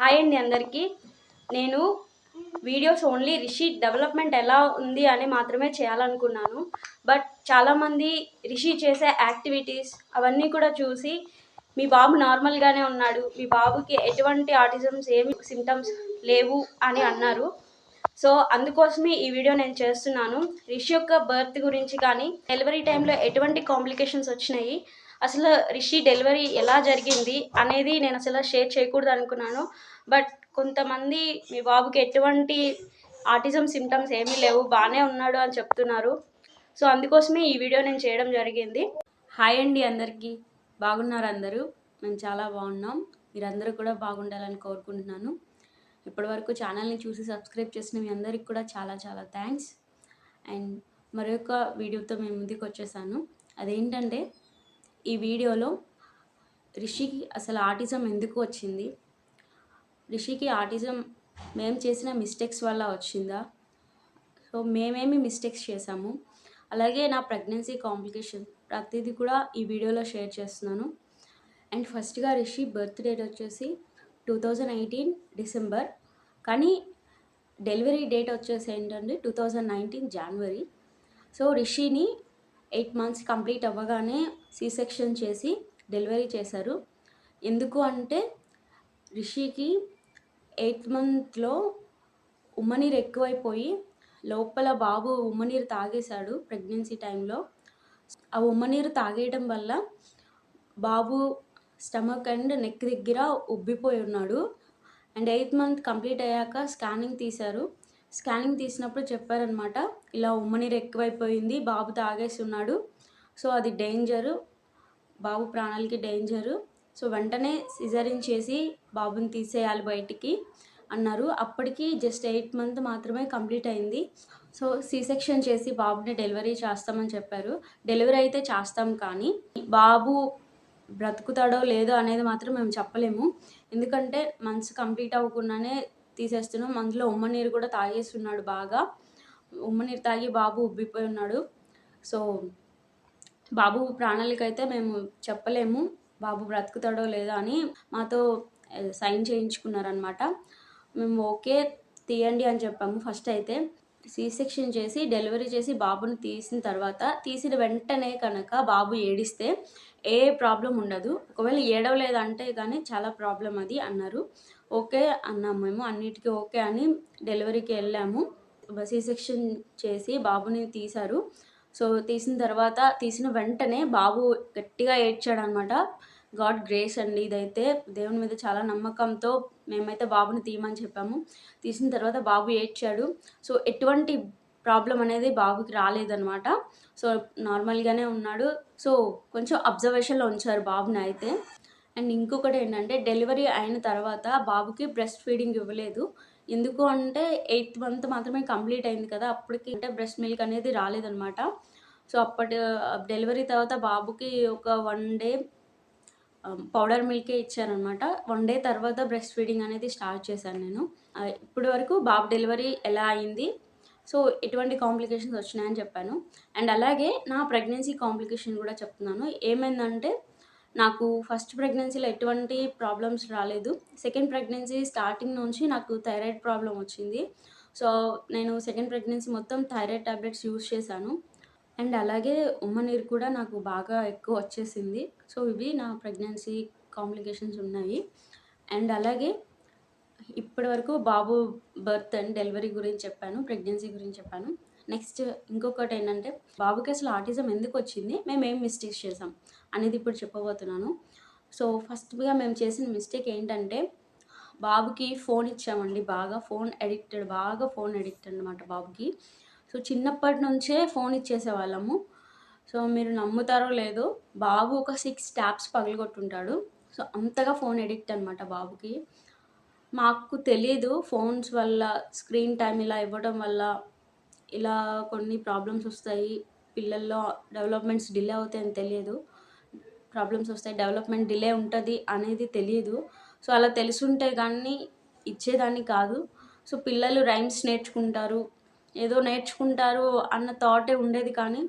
Hi అండి అందరికీ. నేను వీడియోస్ ఓన్లీ రిషి డెవలప్మెంట్ ఎలా ఉంది అని మాత్రమే చేయాలనుకున్నాను. బట్ చాలామంది రిషి చేసే యాక్టివిటీస్ అవన్నీ కూడా చూసి మీ బాబు నార్మల్గానే ఉన్నాడు మీ బాబుకి ఎటువంటి ఆటిజమ్స్ ఏమి సిమ్టమ్స్ లేవు అని అన్నారు. సో అందుకోసమే ఈ వీడియో నేను చేస్తున్నాను. రిషి యొక్క బర్త్ గురించి కానీ డెలివరీ టైంలో ఎటువంటి కాంప్లికేషన్స్ వచ్చినాయి అసలు రిషి డెలివరీ ఎలా జరిగింది అనేది నేను అసలు షేర్ చేయకూడదు అనుకున్నాను. బట్ కొంతమంది మీ బాబుకి ఎటువంటి ఆటిజం సిమ్టమ్స్ ఏమీ లేవు బాగానే ఉన్నాడు అని చెప్తున్నారు. సో అందుకోసమే ఈ వీడియో నేను చేయడం జరిగింది. హాయ్ అండి అందరికీ. బాగున్నారు అందరూ? మేము చాలా బాగున్నాం. మీరందరూ కూడా బాగుండాలని కోరుకుంటున్నాను. ఇప్పటివరకు ఛానల్ని చూసి సబ్స్క్రైబ్ చేసిన మీ అందరికి కూడా చాలా చాలా థ్యాంక్స్. అండ్ మరొక వీడియోతో మేము ముందుకు వచ్చేసాను. అదేంటంటే ఈ వీడియోలో రిషికి అసలు ఆటిజం ఎందుకు వచ్చింది? రిషికి ఆటిజం మేము చేసిన మిస్టేక్స్ వల్ల వచ్చిందా? సో మేమేమి మిస్టేక్స్ చేసాము అలాగే నా ప్రెగ్నెన్సీ కాంప్లికేషన్ ప్రతిదీ కూడా ఈ వీడియోలో షేర్ చేస్తున్నాను. అండ్ ఫస్ట్గా రిషి బర్త్ డేట్ వచ్చేసి టూ థౌజండ్ ఎయిటీన్ డిసెంబర్ కానీ డెలివరీ డేట్ వచ్చేసి ఏంటంటే టూ థౌజండ్ నైన్టీన్ జనవరి సో రిషిని ఎయిట్ మంత్స్ కంప్లీట్ అవ్వగానే సి సెక్షన్ చేసి డెలివరీ చేశారు. ఎందుకు అంటే రిషికి ఎయిత్ మంత్లో ఉమ్మనీరు ఎక్కువైపోయి లోపల బాబు ఉమ్మనీరు తాగేశాడు ప్రెగ్నెన్సీ టైంలో. ఆ ఉమ్మనీరు తాగేయడం వల్ల బాబు స్టమక్ అండ్ నెక్ దగ్గర ఉబ్బిపోయి ఉన్నాడు. అండ్ ఎయిత్ మంత్ కంప్లీట్ అయ్యాక స్కానింగ్ తీశారు. స్కానింగ్ తీసినప్పుడు చెప్పారనమాట ఇలా ఉమ్మనీరు ఎక్కువైపోయింది బాబు తాగేసి ఉన్నాడు సో అది డేంజరు బాబు ప్రాణాలకి డేంజరు సో వెంటనే సిజరిన్ చేసి బాబుని తీసేయాలి బయటికి అన్నారు. అప్పటికి జస్ట్ ఎయిట్ మంత్ మాత్రమే కంప్లీట్ అయింది. సో సి సెక్షన్ చేసి బాబుని డెలివరీ చేస్తామని చెప్పారు. డెలివరీ అయితే చేస్తాం కానీ బాబు బ్రతుకుతాడో లేదో అనేది మాత్రం మేము చెప్పలేము. ఎందుకంటే మంత్స్ కంప్లీట్ అవ్వకుండానే తీసేస్తున్నాం. అందులో ఉమ్మ నీరు కూడా తాగేస్తున్నాడు బాగా. ఉమ్మ నీరు తాగి బాబు ఉబ్బిపోయి ఉన్నాడు. సో బాబు ప్రాణాలకైతే మేము చెప్పలేము. బాబు బ్రతుకుతాడో లేదో అని మాతో సైన్ చేయించుకున్నారనమాట మేము ఓకే తీయండి అని చెప్పాము ఫస్ట్ అయితే. సీ సెక్షన్ చేసి డెలివరీ చేసి బాబుని తీసిన తర్వాత తీసిన వెంటనే కనుక బాబు ఏడిస్తే ఏ ప్రాబ్లం ఉండదు. ఒకవేళ ఏడవలేదంటే కానీ చాలా ప్రాబ్లం అది అన్నారు. ఓకే అన్నాము మేము అన్నిటికీ ఓకే అని డెలివరీకి వెళ్ళాము. సి సెక్షన్ చేసి బాబుని తీశారు. సో తీసిన తర్వాత తీసిన వెంటనే బాబు గట్టిగా ఏడ్చాడనమాట గాడ్ గ్రేస్ అండి. ఇదైతే దేవుని మీద చాలా నమ్మకంతో మేమైతే బాబుని తీయమని చెప్పాము. తీసిన తర్వాత బాబు ఏడ్చాడు. సో ఎటువంటి ప్రాబ్లం అనేది బాబుకి రాలేదనమాట సో నార్మల్గానే ఉన్నాడు. సో కొంచెం అబ్జర్వేషన్లో ఉంచారు బాబుని అయితే. అండ్ ఇంకొకటి ఏంటంటే డెలివరీ అయిన తర్వాత బాబుకి బ్రెస్ట్ ఫీడింగ్ ఇవ్వలేదు. ఎందుకు అంటే ఎయిత్ మంత్ మాత్రమే కంప్లీట్ అయింది కదా అప్పటికి అంటే బ్రెస్ట్ మిల్క్ అనేది రాలేదనమాట సో అప్పటి డెలివరీ తర్వాత బాబుకి ఒక వన్ డే పౌడర్ మిల్కే ఇచ్చారనమాట వన్ డే తర్వాత బ్రెస్ట్ ఫీడింగ్ అనేది స్టార్ట్ చేశాను నేను. ఇప్పటి వరకు బాబు డెలివరీ ఎలా అయింది సో ఎటువంటి కాంప్లికేషన్స్ వచ్చినాయని చెప్పాను. అండ్ అలాగే నా ప్రెగ్నెన్సీ కాంప్లికేషన్ కూడా చెప్తున్నాను. ఏమైందంటే నాకు ఫస్ట్ ప్రెగ్నెన్సీలో ఎటువంటి ప్రాబ్లమ్స్ రాలేదు. సెకండ్ ప్రెగ్నెన్సీ స్టార్టింగ్ నుంచి నాకు థైరాయిడ్ ప్రాబ్లం వచ్చింది. సో నేను సెకండ్ ప్రెగ్నెన్సీ మొత్తం థైరాయిడ్ టాబ్లెట్స్ యూస్ చేశాను. అండ్ అలాగే ఉమ్మ నీరు కూడా నాకు బాగా ఎక్కువ వచ్చేసింది. సో ఇవి నా ప్రెగ్నెన్సీ కాంప్లికేషన్స్ ఉన్నాయి. అండ్ అలాగే ఇప్పటి వరకు బాబు బర్త్ అండ్ డెలివరీ గురించి చెప్పాను ప్రెగ్నెన్సీ గురించి చెప్పాను. నెక్స్ట్ ఇంకొకటి ఏంటంటే బాబుకి అసలు ఆటిజం ఎందుకు వచ్చింది? మేము ఏం మిస్టేక్స్ చేసాం అనేది ఇప్పుడు చెప్పబోతున్నాను. సో ఫస్ట్గా మేము చేసిన మిస్టేక్ ఏంటంటే బాబుకి ఫోన్ ఇచ్చామండి. బాగా ఫోన్ అడిక్టెడ్ బాగా ఫోన్ అడిక్ట్ అనమాట బాబుకి. సో చిన్నప్పటి నుంచే ఫోన్ ఇచ్చేసేవాళ్ళము. సో మీరు నమ్ముతారో లేదో బాబు ఒక సిక్స్ ట్యాప్స్ పగలగొట్టుంటాడు. సో అంతగా ఫోన్ ఎడిక్ట్ అనమాట బాబుకి. మాకు తెలీదు ఫోన్స్ వల్ల స్క్రీన్ టైం ఇలా ఇవ్వడం వల్ల ఇలా కొన్ని ప్రాబ్లమ్స్ వస్తాయి. పిల్లల్లో డెవలప్మెంట్స్ డిలే అవుతాయని తెలియదు ప్రాబ్లమ్స్ వస్తాయి డెవలప్మెంట్ డిలే ఉంటుంది అనేది తెలియదు సో అలా తెలుసుంటే కానీ ఇచ్చేదాన్ని కాదు. సో పిల్లలు రైమ్స్ నేర్చుకుంటారు. ఏదో నేర్చుకుంటారు అన్న థాటే ఉండేది కానీ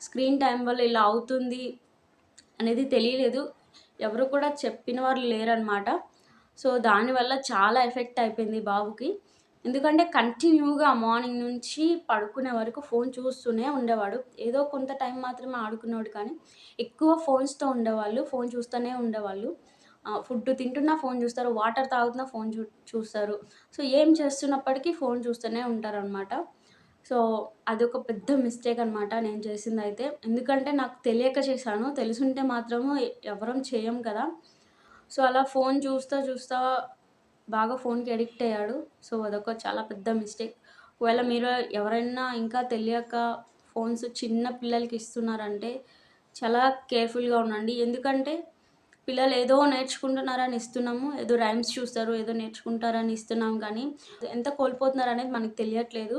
స్క్రీన్ టైం వల్ల ఇలా అవుతుంది అనేది తెలియలేదు. ఎవరు కూడా చెప్పిన వారు లేరనమాట సో దానివల్ల చాలా ఎఫెక్ట్ అయిపోయింది బాబుకి. ఎందుకంటే కంటిన్యూగా మార్నింగ్ నుంచి పడుకునే వరకు ఫోన్ చూస్తూనే ఉండేవాడు. ఏదో కొంత టైం మాత్రమే ఆడుకునేవాడు కానీ ఎక్కువ ఫోన్స్తో ఉండేవాళ్ళు ఫోన్ చూస్తూనే ఉండేవాళ్ళు. ఫుడ్ తింటున్నా ఫోన్ చూస్తారు వాటర్ తాగుతున్నా ఫోన్ చూ చూస్తారు. సో ఏం చేస్తున్నప్పటికీ ఫోన్ చూస్తూనే ఉంటారనమాట సో అదొక పెద్ద మిస్టేక్ అనమాట నేను చేసింది అయితే ఎందుకంటే నాకు తెలియక చేశాను. తెలుసుంటే మాత్రము ఎవరం చేయం కదా. సో అలా ఫోన్ చూస్తా చూస్తా బాగా ఫోన్కి అడిక్ట్ అయ్యాడు. సో అదొక చాలా పెద్ద మిస్టేక్. ఒకవేళ మీరు ఎవరైనా ఇంకా తెలియక ఫోన్స్ చిన్న పిల్లలకి ఇస్తున్నారంటే చాలా కేర్ఫుల్గా ఉండండి. ఎందుకంటే పిల్లలు ఏదో నేర్చుకుంటున్నారని ఇస్తున్నాము. ఏదో రైమ్స్ చూస్తారు ఏదో నేర్చుకుంటారని ఇస్తున్నాం కానీ ఎంత కోల్పోతున్నారు అనేది మనకు తెలియట్లేదు.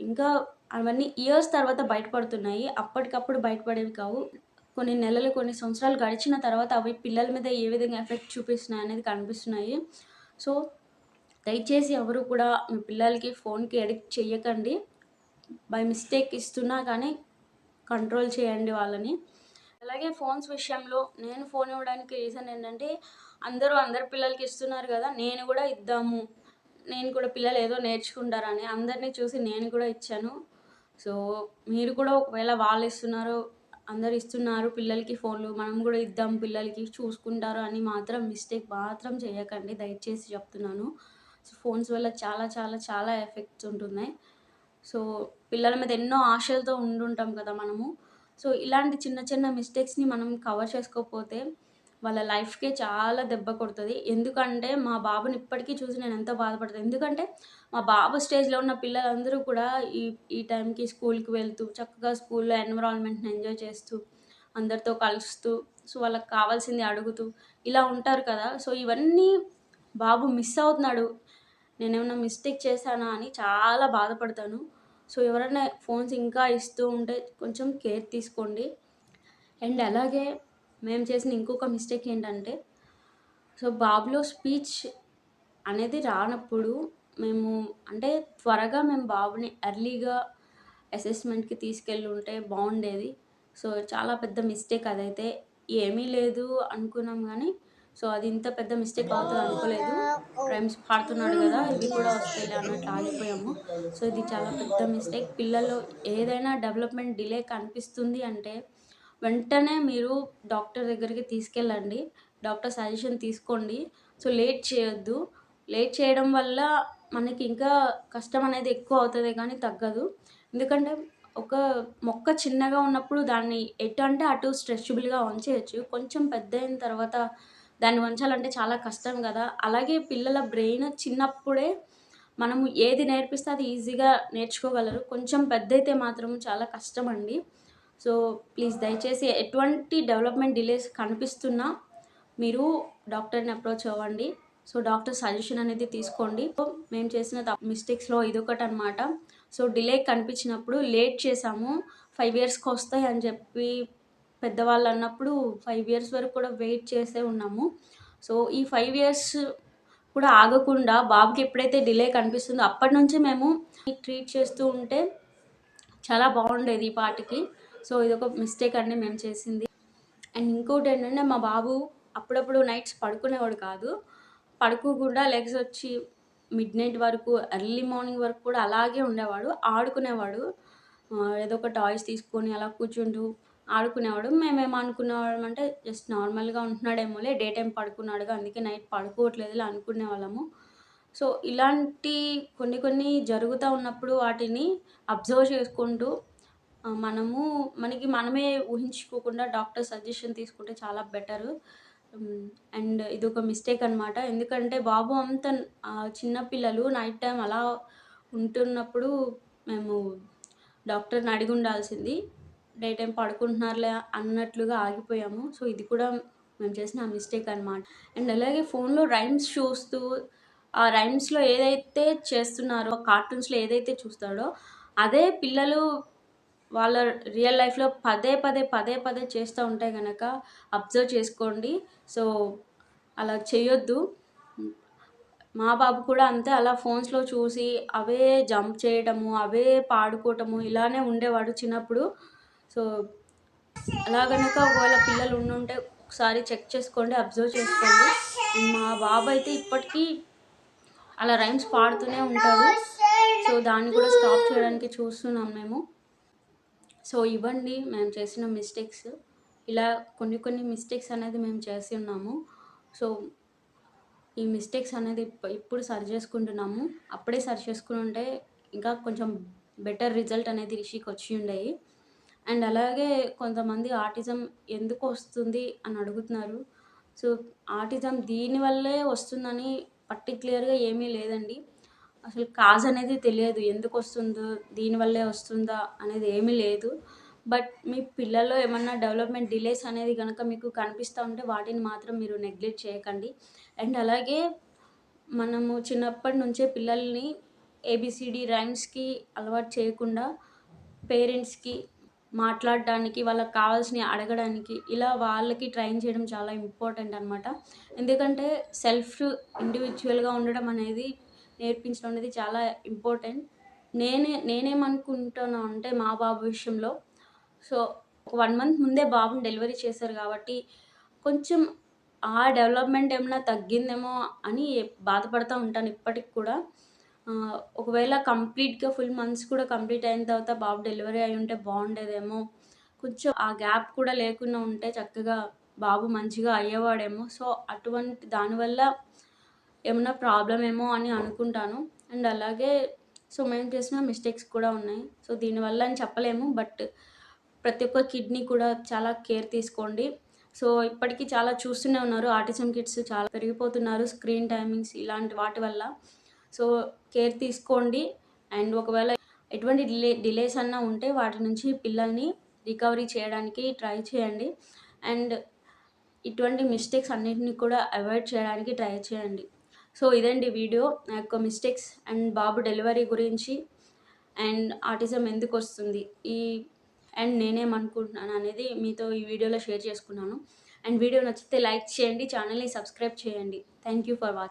ఇంకా అవన్నీ ఇయర్స్ తర్వాత బయటపడుతున్నాయి. అప్పటికప్పుడు బయటపడేవి కావు. కొన్ని నెలలు కొన్ని సంవత్సరాలు గడిచిన తర్వాత అవి పిల్లల మీద ఏ విధంగా ఎఫెక్ట్ చూపిస్తున్నాయి అనేది కనిపిస్తున్నాయి. సో దయచేసి ఎవరు కూడా మీ పిల్లలకి ఫోన్కి ఎడిక్ట్ చేయకండి బై మిస్టేక్ ఇస్తున్నా కానీ కంట్రోల్ చేయండి వాళ్ళని. అలాగే ఫోన్స్ విషయంలో నేను ఫోన్ ఇవ్వడానికి రీజన్ ఏంటంటే అందరూ అందరి పిల్లలకి ఇస్తున్నారు కదా నేను కూడా ఇద్దాము. నేను కూడా పిల్లలు ఏదో నేర్చుకుంటారని అందరినీ చూసి నేను కూడా ఇచ్చాను. సో మీరు కూడా ఒకవేళ వాళ్ళు ఇస్తున్నారు అందరు ఇస్తున్నారు పిల్లలకి ఫోన్లు మనం కూడా ఇద్దాం పిల్లలకి చూసుకుంటారు అని మాత్రం మిస్టేక్ మాత్రం చేయకండి దయచేసి చెప్తున్నాను. సో ఫోన్స్ వల్ల చాలా చాలా చాలా ఎఫెక్ట్స్ ఉంటున్నాయి. సో పిల్లల మీద ఎన్నో ఆశలతో ఉండుంటాం కదా మనము. సో ఇలాంటి చిన్న చిన్న మిస్టేక్స్ని మనం కవర్ చేసుకోకపోతే వాళ్ళ లైఫ్కే చాలా దెబ్బ కొడుతుంది. ఎందుకంటే మా బాబుని ఇప్పటికీ చూసి నేను ఎంతో బాధపడుతుంది ఎందుకంటే మా బాబు స్టేజ్లో ఉన్న పిల్లలందరూ కూడా ఈ ఈ టైంకి స్కూల్కి వెళ్తూ చక్కగా స్కూల్లో ఎన్విరాన్మెంట్ని ఎంజాయ్ చేస్తూ అందరితో కలుస్తూ సో వాళ్ళకి కావాల్సింది అడుగుతూ ఇలా ఉంటారు కదా. సో ఇవన్నీ బాబు మిస్ అవుతున్నాడు. నేనేమన్నా మిస్టేక్ చేశానా అని చాలా బాధపడతాను. సో ఎవరైనా ఫోన్స్ ఇంకా ఇస్తూ ఉంటే కొంచెం కేర్ తీసుకోండి. అండ్ అలాగే మేము చేసిన ఇంకొక మిస్టేక్ ఏంటంటే సో బాబులో స్పీచ్ అనేది రానప్పుడు మేము అంటే త్వరగా మేము బాబుని ఎర్లీగా అసెస్మెంట్కి తీసుకెళ్ళి ఉంటే బాగుండేది. సో చాలా పెద్ద మిస్టేక్ అదైతే ఏమీ లేదు అనుకున్నాం కానీ సో అది ఇంత పెద్ద మిస్టేక్ అవుతుంది అనుకోలేదు. రైమ్స్ పాడుతున్నాడు కదా ఇవి కూడా వస్తాయి అన్నట్లు ఆగిపోయాము. సో ఇది చాలా పెద్ద మిస్టేక్ పిల్లలు ఏదైనా డెవలప్మెంట్ డిలే కనిపిస్తుంది అంటే వెంటనే మీరు డాక్టర్ దగ్గరికి తీసుకెళ్ళండి. డాక్టర్ సజెషన్ తీసుకోండి. సో లేట్ చేయొద్దు. లేట్ చేయడం వల్ల మనకి ఇంకా కష్టం అనేది ఎక్కువ అవుతుంది కానీ తగ్గదు. ఎందుకంటే ఒక మొక్క చిన్నగా ఉన్నప్పుడు దాన్ని ఎటు అంటే అటు స్ట్రెచబుల్గా వంచేయచ్చు కొంచెం పెద్ద అయిన తర్వాత దాన్ని వంచాలంటే చాలా కష్టం కదా. అలాగే పిల్లల బ్రెయిన్ చిన్నప్పుడే మనము ఏది నేర్పిస్తే అది ఈజీగా నేర్చుకోగలరు. కొంచెం పెద్ద అయితే మాత్రం చాలా కష్టం అండి సో ప్లీజ్ దయచేసి ఎటువంటి డెవలప్మెంట్ డిలేస్ కనిపిస్తున్నా మీరు డాక్టర్ని అప్రోచ్ అవ్వండి. సో డాక్టర్ సజెషన్ అనేది తీసుకోండి. మేము చేసిన మిస్టేక్స్లో ఇదొకటి అనమాట సో డిలే కనిపించినప్పుడు లేట్ చేసాము ఫైవ్ ఇయర్స్కి వస్తాయి అని చెప్పి పెద్దవాళ్ళు అన్నప్పుడు ఫైవ్ ఇయర్స్ వరకు కూడా వెయిట్ చేసే ఉన్నాము. సో ఈ ఫైవ్ ఇయర్స్ కూడా ఆగకుండా బాబుకి ఎప్పుడైతే డిలే కనిపిస్తుందో అప్పటి నుంచి మేము ట్రీట్ చేస్తూ ఉంటే చాలా బాగుండేది ఈ పాటికి. సో ఇదొక మిస్టేక్ అండి మేము చేసింది. అండ్ ఇంకోటి ఏంటంటే మా బాబు అప్పుడప్పుడు నైట్స్ పడుకునేవాడు కాదు. పడుకోకుండా లెగ్స్ వచ్చి మిడ్ నైట్ వరకు ఎర్లీ మార్నింగ్ వరకు కూడా అలాగే ఉండేవాడు ఆడుకునేవాడు. ఏదో ఒక టాయ్స్ తీసుకొని అలా కూర్చుంటూ ఆడుకునేవాడు. మేమేమో అంటే జస్ట్ నార్మల్గా ఉంటున్నాడేమోలే డే టైం పడుకున్నాడుగా అందుకే నైట్ పడుకోవట్లేదు అనుకునే వాళ్ళము. సో ఇలాంటి కొన్ని కొన్ని జరుగుతూ ఉన్నప్పుడు వాటిని అబ్జర్వ్ చేసుకుంటూ మనము మనకి మనమే ఊహించుకోకుండా డాక్టర్ సజెషన్ తీసుకుంటే చాలా బెటరు. అండ్ ఇది ఒక మిస్టేక్ అనమాట ఎందుకంటే బాబు అంత చిన్నపిల్లలు నైట్ టైం అలా ఉంటున్నప్పుడు మేము డాక్టర్ని అడిగి ఉండాల్సింది డే టైం పడుకుంటున్నారులే అన్నట్లుగా ఆగిపోయాము. సో ఇది కూడా మేము చేసిన మిస్టేక్ అనమాట అండ్ అలాగే ఫోన్లో రైమ్స్ చూస్తూ ఆ రైమ్స్లో ఏదైతే చేస్తున్నారో కార్టూన్స్లో ఏదైతే చూస్తాడో అదే పిల్లలు వాళ్ళ రియల్ లైఫ్లో పదే పదే పదే పదే చేస్తూ ఉంటే కనుక అబ్జర్వ్ చేసుకోండి. సో అలా చేయొద్దు. మా బాబు కూడా అంతే అలా ఫోన్స్లో చూసి అవే జంప్ చేయడము అవే పాడుకోవటము ఇలానే ఉండేవాడు చిన్నప్పుడు. సో అలా కనుక ఒకవేళ పిల్లలు ఉండుంటే ఒకసారి చెక్ చేసుకోండి అబ్జర్వ్ చేసుకోండి. మా బాబు అయితే ఇప్పటికీ అలా రైమ్స్ పాడుతూనే ఉంటాడు. సో దాన్ని కూడా స్టాప్ చేయడానికి చూస్తున్నాం మేము. సో ఇవ్వండి మేము చేసిన మిస్టేక్స్ ఇలా కొన్ని కొన్ని మిస్టేక్స్ అనేది మేము చేసి ఉన్నాము. సో ఈ మిస్టేక్స్ అనేది ఇప్పుడు సరి చేసుకుంటున్నాము. అప్పుడే సరి చేసుకుని ఉంటే ఇంకా కొంచెం బెటర్ రిజల్ట్ అనేది రిషికి వచ్చి ఉండేవి అండ్ అలాగే కొంతమంది ఆటిజం ఎందుకు వస్తుంది అని అడుగుతున్నారు. సో ఆటిజం దీనివల్లే వస్తుందని పర్టిక్యులర్గా ఏమీ లేదండి. అసలు కాజ్ అనేది తెలియదు. ఎందుకు వస్తుందో దీనివల్లే వస్తుందా అనేది ఏమీ లేదు. బట్ మీ పిల్లల్లో ఏమన్నా డెవలప్మెంట్ డిలేస్ అనేది కనుక మీకు కనిపిస్తూ ఉంటే వాటిని మాత్రం మీరు నెగ్లెక్ట్ చేయకండి. అండ్ అలాగే మనము చిన్నప్పటి నుంచే పిల్లల్ని ఏబిసిడి రైమ్స్కి అలవాటు చేయకుండా పేరెంట్స్కి మాట్లాడడానికి వాళ్ళకి కావాల్సినవి అడగడానికి ఇలా వాళ్ళకి ట్రైన్ చేయడం చాలా ఇంపార్టెంట్ అనమాట ఎందుకంటే సెల్ఫ్ ఇండివిజువల్గా ఉండడం అనేది నేర్పించడం అనేది చాలా ఇంపార్టెంట్. నేనే నేనేమనుకుంటున్నా అంటే మా బాబు విషయంలో. సో ఒక వన్ మంత్ ముందే బాబుని డెలివరీ చేశారు కాబట్టి కొంచెం ఆ డెవలప్మెంట్ ఏమైనా తగ్గిందేమో అని బాధపడుతూ ఉంటాను ఇప్పటికి కూడా. ఒకవేళ కంప్లీట్గా ఫుల్ మంత్స్ కూడా కంప్లీట్ అయిన తర్వాత బాబు డెలివరీ అయి ఉంటే బాగుండేదేమో. కొంచెం ఆ గ్యాప్ కూడా లేకుండా ఉంటే చక్కగా బాబు మంచిగా అయ్యేవాడేమో. సో అటువంటి దానివల్ల ఏమన్నా ప్రాబ్లం ఏమో అని అనుకుంటాను. అండ్ అలాగే సో మేము చేసిన మిస్టేక్స్ కూడా ఉన్నాయి. సో దీనివల్ల అని చెప్పలేము. బట్ ప్రతి ఒక్క కిడ్నీ కూడా చాలా కేర్ తీసుకోండి. సో ఇప్పటికీ చాలా చూస్తూనే ఉన్నారు. ఆటిజం కిడ్స్ చాలా పెరిగిపోతున్నారు. స్క్రీన్ టైమింగ్స్ ఇలాంటి వాటి వల్ల. సో కేర్ తీసుకోండి. అండ్ ఒకవేళ ఎటువంటి డిలే డిలేస్ అన్నా ఉంటే వాటి నుంచి పిల్లల్ని రికవరీ చేయడానికి ట్రై చేయండి. అండ్ ఇటువంటి మిస్టేక్స్ అన్నిటిని కూడా అవాయిడ్ చేయడానికి ట్రై చేయండి. సో ఇదండి వీడియో. నా యొక్క మిస్టేక్స్ అండ్ బాబు డెలివరీ గురించి అండ్ ఆటిజం ఎందుకు వస్తుంది? ఈ అండ్ నేనేమనుకుంటున్నాను అనేది మీతో ఈ వీడియోలో షేర్ చేసుకున్నాను. అండ్ వీడియో నచ్చితే లైక్ చేయండి ఛానల్ని సబ్స్క్రైబ్ చేయండి. Thank you for watching